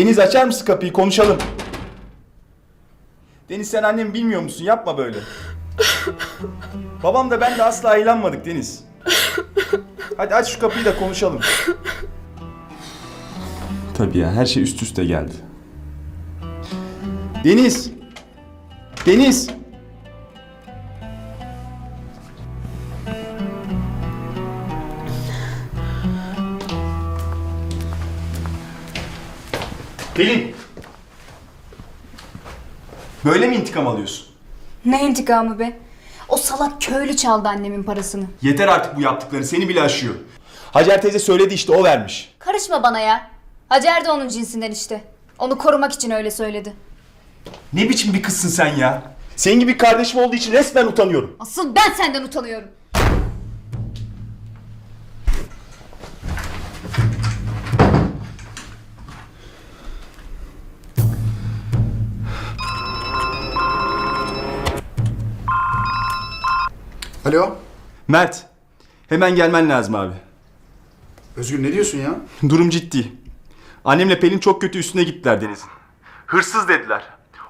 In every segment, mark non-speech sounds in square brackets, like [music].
Deniz açar mısın kapıyı konuşalım. Deniz sen annemi bilmiyor musun? Yapma böyle. Babam da ben de asla eğlenmedik Deniz. Hadi aç şu kapıyı da konuşalım. Tabii ya her şey üst üste geldi. Deniz! Deniz! Pelin! Böyle mi intikam alıyorsun? Ne intikamı be? O salak köylü çaldı annemin parasını. Yeter artık bu yaptıkları seni bile aşıyor. Hacer teyze söyledi işte o vermiş. Karışma bana ya. Hacer de onun cinsinden işte. Onu korumak için öyle söyledi. Ne biçim bir kızsın sen ya? Senin gibi kardeşim olduğu için resmen utanıyorum. Asıl ben senden utanıyorum. Alo. Mert, hemen gelmen lazım abi. Özgür ne diyorsun ya? [laughs] Durum ciddi. Annemle Pelin çok kötü üstüne gittiler Deniz'in. Hırsız dediler.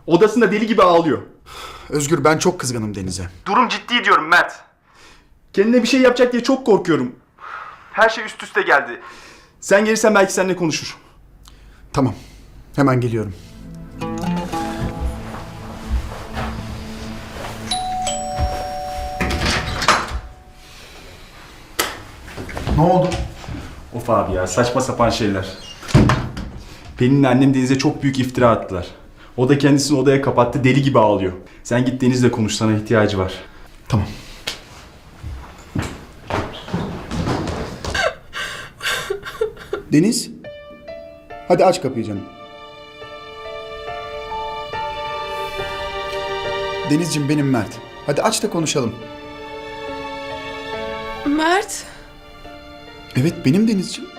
Odasında deli gibi ağlıyor. Özgür ben çok kızgınım Deniz'e. Durum ciddi diyorum Mert. Kendine bir şey yapacak diye çok korkuyorum. Her şey üst üste geldi. Sen gelirsen belki seninle konuşur. Tamam. Hemen geliyorum. Ne oldu? Of abi ya saçma sapan şeyler. Pelin'le annem Deniz'e çok büyük iftira attılar. O da kendisini odaya kapattı deli gibi ağlıyor. Sen git Deniz'le konuş sana ihtiyacı var. Tamam. Deniz. Hadi aç kapıyı canım. Denizciğim benim Mert. Hadi aç da konuşalım. Mert, Evet benim Denizciğim.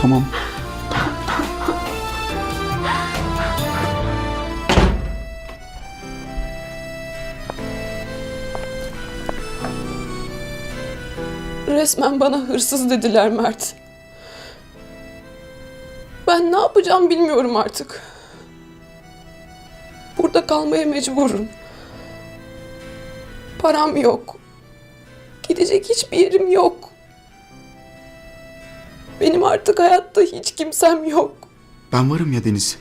Tamam. Resmen bana hırsız dediler Mert. Ben ne yapacağım bilmiyorum artık. Burada kalmaya mecburum. Param yok. Gidecek hiçbir yerim yok. Benim artık hayatta hiç kimsem yok. Ben varım ya Deniz.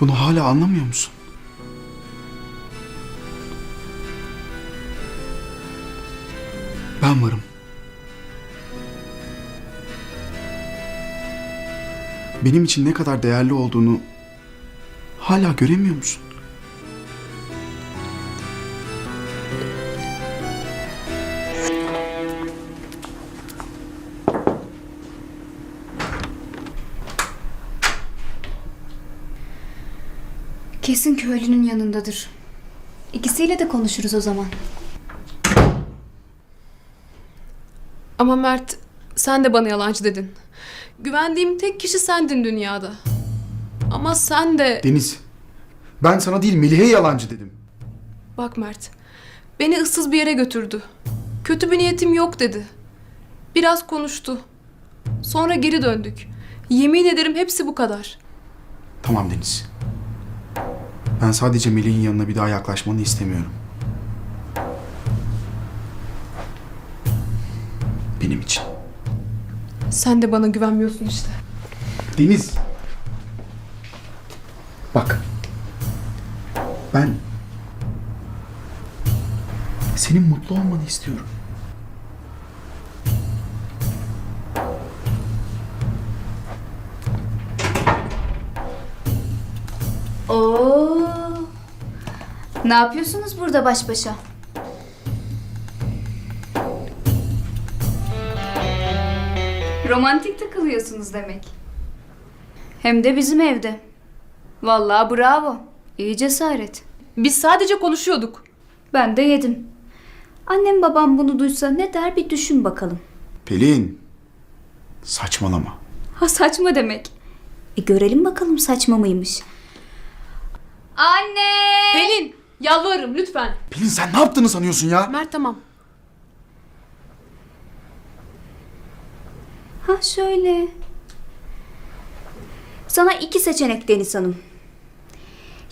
Bunu hala anlamıyor musun? Ben varım. Benim için ne kadar değerli olduğunu hala göremiyor musun? Kesin köylünün yanındadır. İkisiyle de konuşuruz o zaman. Ama Mert, sen de bana yalancı dedin. Güvendiğim tek kişi sendin dünyada. Ama sen de... Deniz, ben sana değil Melih'e yalancı dedim. Bak Mert, beni ıssız bir yere götürdü. Kötü bir niyetim yok dedi. Biraz konuştu. Sonra geri döndük. Yemin ederim hepsi bu kadar. Tamam Deniz. Ben sadece Melih'in yanına bir daha yaklaşmanı istemiyorum. Benim için. Sen de bana güvenmiyorsun işte. Deniz. Bak. Ben senin mutlu olmanı istiyorum. Oo. Ne yapıyorsunuz burada baş başa? Romantik takılıyorsunuz demek. Hem de bizim evde. Vallahi bravo. İyi cesaret. Biz sadece konuşuyorduk. Ben de yedim. Annem babam bunu duysa ne der bir düşün bakalım. Pelin. Saçmalama. Ha saçma demek. E görelim bakalım saçma mıymış. Anne! Pelin yalvarırım lütfen. Pelin sen ne yaptığını sanıyorsun ya? Mert tamam. Ha şöyle. Sana iki seçenek Deniz Hanım.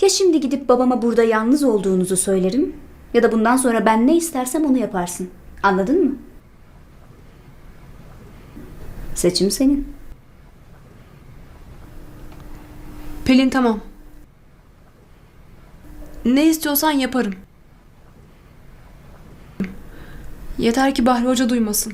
Ya şimdi gidip babama burada yalnız olduğunuzu söylerim ya da bundan sonra ben ne istersem onu yaparsın. Anladın mı? Seçim senin. Pelin tamam. Ne istiyorsan yaparım. Yeter ki Bahri Hoca duymasın.